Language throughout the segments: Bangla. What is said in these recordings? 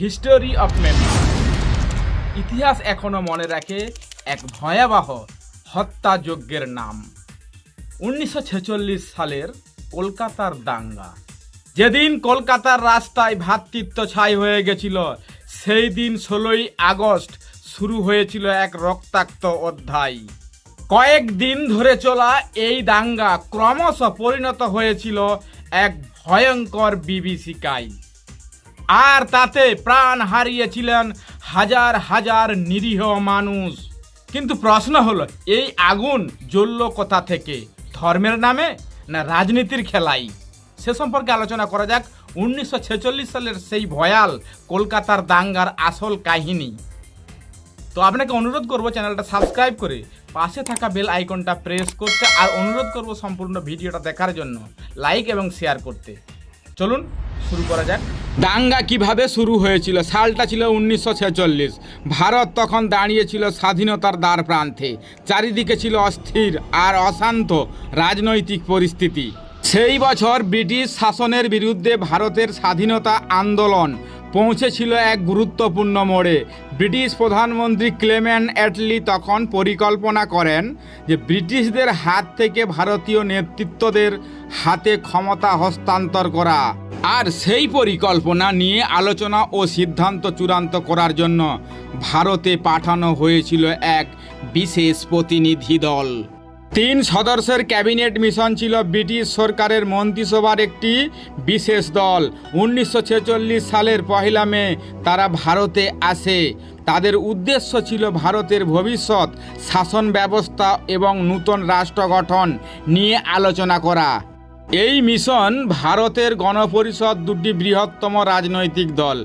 হিস্টোরি অফ মেমরি ইতিহাস এখনও মনে রাখে এক ভয়াবহ হত্যাযজ্ঞের নাম। উনিশশো ছেচল্লিশ সালের কলকাতার দাঙ্গা। যেদিন কলকাতার রাস্তায় ভ্রাতৃত্ব ছাই হয়ে গেছিল, সেই দিন ষোলোই আগস্ট শুরু হয়েছিল এক রক্তাক্ত অধ্যায়। কয়েক দিন ধরে চলা এই দাঙ্গা ক্রমশ পরিণত হয়েছিল এক ভয়ঙ্কর বিভীষিকায়। আর তাতে প্রাণ হারিয়েছিলেন হাজার হাজার নিরীহ মানুষ। কিন্তু প্রশ্ন হলো, এই আগুন জ্বলল কোথা থেকে? ধর্মের নামে না রাজনীতির খেলাই? সে সম্পর্কে আলোচনা করা যাক। উনিশশো ছেচল্লিশ সালের সেই ভয়াল কলকাতার দাঙ্গার আসল কাহিনী। তো আপনাকে অনুরোধ করব চ্যানেলটা সাবস্ক্রাইব করে পাশে থাকা বেল আইকনটা প্রেস করতে আর অনুরোধ করব সম্পূর্ণ ভিডিওটা দেখার জন্য লাইক এবং শেয়ার করতে। চলুন শুরু করা যাক। দাঙ্গা কীভাবে শুরু হয়েছিল? সালটা ছিল উনিশশো ছেচল্লিশ। ভারত তখন দাঁড়িয়েছিল স্বাধীনতার দ্বার প্রান্তে। চারিদিকে ছিল অস্থির আর অশান্ত রাজনৈতিক পরিস্থিতি। সেই বছর ব্রিটিশ শাসনের বিরুদ্ধে ভারতের স্বাধীনতা আন্দোলন পৌঁছেছিল এক গুরুত্বপূর্ণ মোড়ে। ব্রিটিশ প্রধানমন্ত্রী ক্লেমেন অ্যাটলি তখন পরিকল্পনা করেন যে ব্রিটিশদের হাত থেকে ভারতীয় নেতৃত্বদের হাতে ক্ষমতা হস্তান্তর করা আর সেই পরিকল্পনা নিয়ে আলোচনা ও সিদ্ধান্ত চূড়ান্ত করার জন্য ভারতে পাঠানো হয়েছিল এক বিশেষ প্রতিনিধি দল। তিন সদস্যের ক্যাবিনেট মিশন ছিল ব্রিটিশ সরকারের মন্ত্রিসভার একটি বিশেষ দল। উনিশশো ছেচল্লিশ সালের পহেলা মে তারা ভারতে আসে। তাদের উদ্দেশ্য ছিল ভারতের ভবিষ্যৎ, শাসন ব্যবস্থা এবং নূতন রাষ্ট্র গঠন নিয়ে আলোচনা করা। এই মিশন ভারতের গণপরিষদ দুটি বৃহত্তম রাজনৈতিক দল,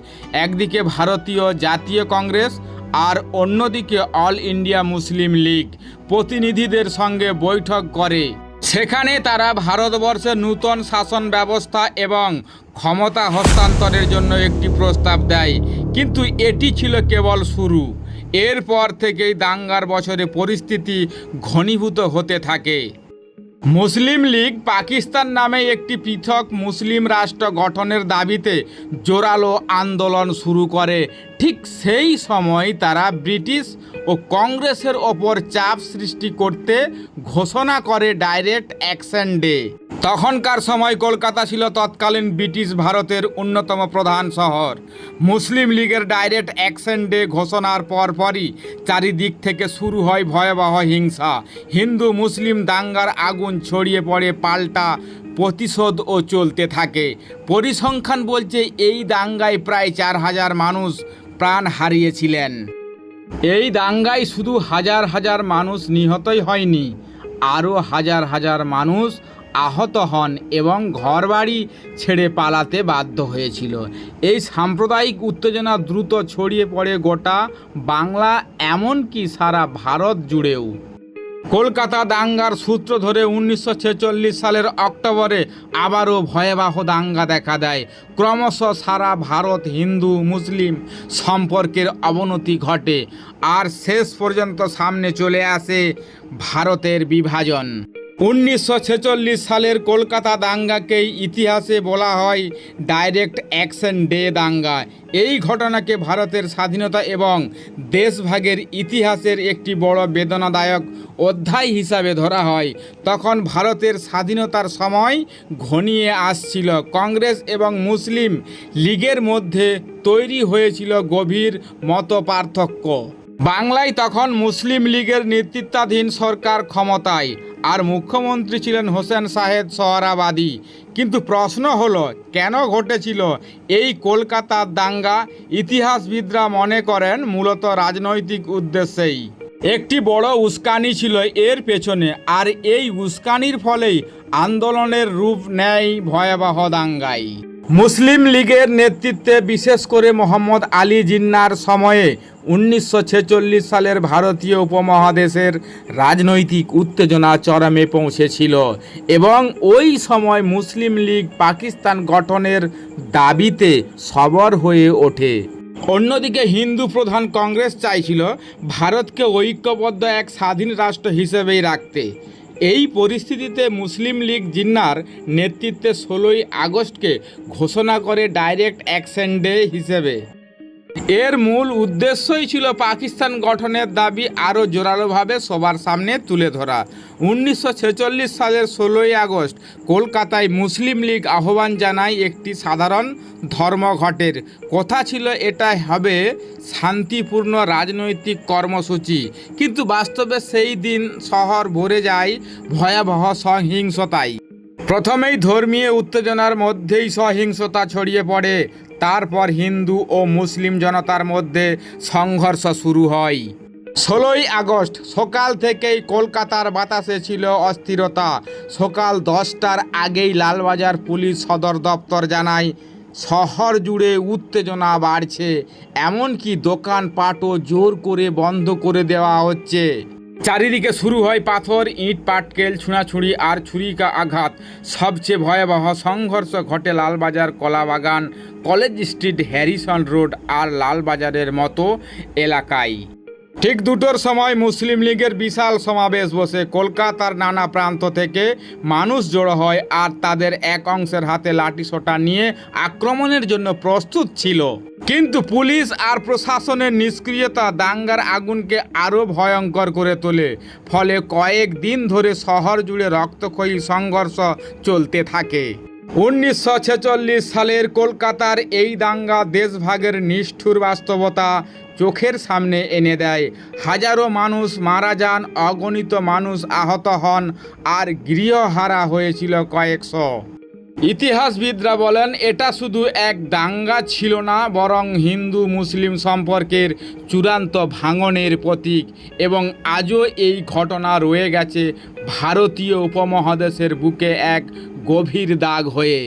একদিকে ভারতীয় জাতীয় কংগ্রেস আর অন্যদিকে অল ইন্ডিয়া মুসলিম লীগ প্রতিনিধিদের সঙ্গে বৈঠক করে। সেখানে তারা ভারতবর্ষের নূতন শাসন ব্যবস্থা এবং ক্ষমতা হস্তান্তরের জন্য একটি প্রস্তাব দেয়। কিন্তু এটি ছিল কেবল শুরু। এরপর থেকেই দাঙ্গার বছরে পরিস্থিতি ঘনীভূত হতে থাকে। মুসলিম লীগ পাকিস্তান নামে একটি পৃথক মুসলিম রাষ্ট্র গঠনের দাবিতে জোরালো আন্দোলন শুরু করে। ঠিক সেই সময় তারা ব্রিটিশ ও কংগ্রেসের ওপর চাপ সৃষ্টি করতে ঘোষণা করে ডাইরেক্ট অ্যাকশন ডে। তখনকার সময় কলকাতা ছিল তৎকালীন ব্রিটিশ ভারতের অন্যতম প্রধান শহর। মুসলিম লীগের ডাইরেক্ট অ্যাকশন ডে ঘোষণার পরপরই চারিদিক থেকে শুরু হয় ভয়াবহ হিংসা। হিন্দু, মুসলিম দাঙ্গার আগুন ছড়িয়ে পড়ে, পাল্টা প্রতিশোধও চলতে থাকে। পরিসংখ্যান বলছে এই দাঙ্গায় প্রায় চার হাজার মানুষ প্রাণ হারিয়েছিলেন। এই দাঙ্গায় শুধু হাজার হাজার মানুষ নিহতই হয়নি, আরও হাজার হাজার মানুষ আহত হন এবং ঘরবাড়ি ছেড়ে পালাতে বাধ্য হয়েছিল। এই সাম্প্রদায়িক উত্তেজনা দ্রুত ছড়িয়ে পড়ে গোটা বাংলা, এমনকি সারা ভারত জুড়েও। কলকাতা দাঙ্গার সূত্র ধরে উনিশশো ছেচল্লিশ সালের অক্টোবরে আবারও ভয়াবহ দাঙ্গা দেখা দেয়। ক্রমশ সারা ভারত হিন্দু, মুসলিম সম্পর্কের অবনতি ঘটে, আর শেষ পর্যন্ত সামনে চলে আসে ভারতের বিভাজন। উনিশশো ছেচল্লিশ সালের কলকাতা দাঙ্গাকেই ইতিহাসে বলা হয় ডাইরেক্ট অ্যাকশন ডে দাঙ্গা। এই ঘটনাকে ভারতের স্বাধীনতা এবং দেশভাগের ইতিহাসের একটি বড় বেদনাদায়ক অধ্যায় হিসাবে ধরা হয়। তখন ভারতের স্বাধীনতার সময় ঘনিয়ে আসছিল। কংগ্রেস এবং মুসলিম লীগের মধ্যে তৈরি হয়েছিল গভীর মত পার্থক্য বাংলায় তখন মুসলিম লীগের নেতৃত্বাধীন সরকার ক্ষমতায়, আর মুখ্যমন্ত্রী ছিলেন হোসেন সাহেদ সোহরাবাদী কিন্তু প্রশ্ন হলো, কেন ঘটেছিল এই কলকাতার দাঙ্গা? ইতিহাসবিদরা মনে করেন মূলত রাজনৈতিক উদ্দেশ্যেই। একটি বড় উস্কানি ছিল এর পেছনে, আর এই উস্কানির ফলেই আন্দোলনের রূপ নেয় ভয়াবহ দাঙ্গাই মুসলিম লীগের নেতৃত্বে বিশেষ করে মোহাম্মদ আলী জিন্নার সময়ে উনিশশো ছেচল্লিশ সালের ভারতীয় উপমহাদেশের রাজনৈতিক উত্তেজনা চরমে পৌঁছেছিল এবং ওই সময় মুসলিম লীগ পাকিস্তান গঠনের দাবিতে সবর হয়ে ওঠে। অন্যদিকে হিন্দু প্রধান কংগ্রেস চাইছিল ভারতকে ঐক্যবদ্ধ এক স্বাধীন রাষ্ট্র হিসেবেই রাখতে। এই পরিস্থিতিতে মুসলিম লীগ জিন্নার নেতৃত্বে ষোলোই আগস্টকে ঘোষণা করে ডাইরেক্ট অ্যাকশন ডে হিসেবে। এর মূল উদ্দেশ্যই ছিল পাকিস্তান গঠনের দাবি আরও জোরালোভাবে সবার সামনে তুলে ধরা। উনিশশো ছেচল্লিশ সালের ষোলোই আগস্ট কলকাতায় মুসলিম লীগ আহ্বান জানায় একটি সাধারণ ধর্মঘটের। কথা ছিল এটা হবে শান্তিপূর্ণ রাজনৈতিক কর্মসূচি। কিন্তু বাস্তবে সেই দিন শহর ভরে যায় ভয়াবহ সহিংসতায় প্রথমেই ধর্মীয় উত্তেজনার মধ্যেই সহিংসতা ছড়িয়ে পড়ে, তারপর হিন্দু ও মুসলিম জনতার মধ্যে সংঘর্ষ শুরু হয়। ষোলোই আগস্ট, সকাল থেকেই কলকাতার বাতাসে ছিল অস্থিরতা। সকাল দশটার আগেই লালবাজার পুলিশ সদর দপ্তর জানায়, শহর জুড়ে উত্তেজনা বাড়ছে, এমনকি দোকানপাটও জোর করে বন্ধ করে দেওয়া হচ্ছে। চারিদিকে শুরু হয় পাথর, ইট, পাটকেল, ছুঁড়াছুঁড়ি আর ছুরিকা আঘাত। সবচেয়ে ভয়াবহ সংঘর্ষ ঘটে Lalbazar Kalabagan, college street, Harrison road আর লালবাজারের মতো এলাকায়। ঠিক দুটোর সময় মুসলিম লীগের বিশাল সমাবেশ বসে কলকাতার নানা প্রান্ত থেকে মানুষ জড়ো হয় আর তাদের এক অংশের হাতে লাঠিসোঁটা নিয়ে আক্রমণের জন্য প্রস্তুত ছিল। কিন্তু পুলিশ আর প্রশাসনের নিষ্ক্রিয়তা দাঙ্গার আগুনকে আরও ভয়ঙ্কর করে তোলে। ফলে কয়েক দিন ধরে শহর জুড়ে রক্তক্ষয়ী সংঘর্ষ চলতে থাকে। উনিশশো ছেচল্লিশ সালের কলকাতার এই দাঙ্গা দেশভাগের নিষ্ঠুর বাস্তবতা চোখের সামনে এনে দেয়। হাজারো মানুষ মারা যান, অগণিত মানুষ আহত হন, আর গৃহহারা হয়েছিল কয়েকশো। ইতিহাসবিদরা বলেন, এটা শুধু এক দাঙ্গা ছিল না, বরং হিন্দু মুসলিম সম্পর্কের চূড়ান্ত ভাঙনের প্রতীক এবং আজও এই ঘটনা রয়ে গেছে ভারতীয় উপমহাদেশের বুকে এক গভীর দাগ হয়ে।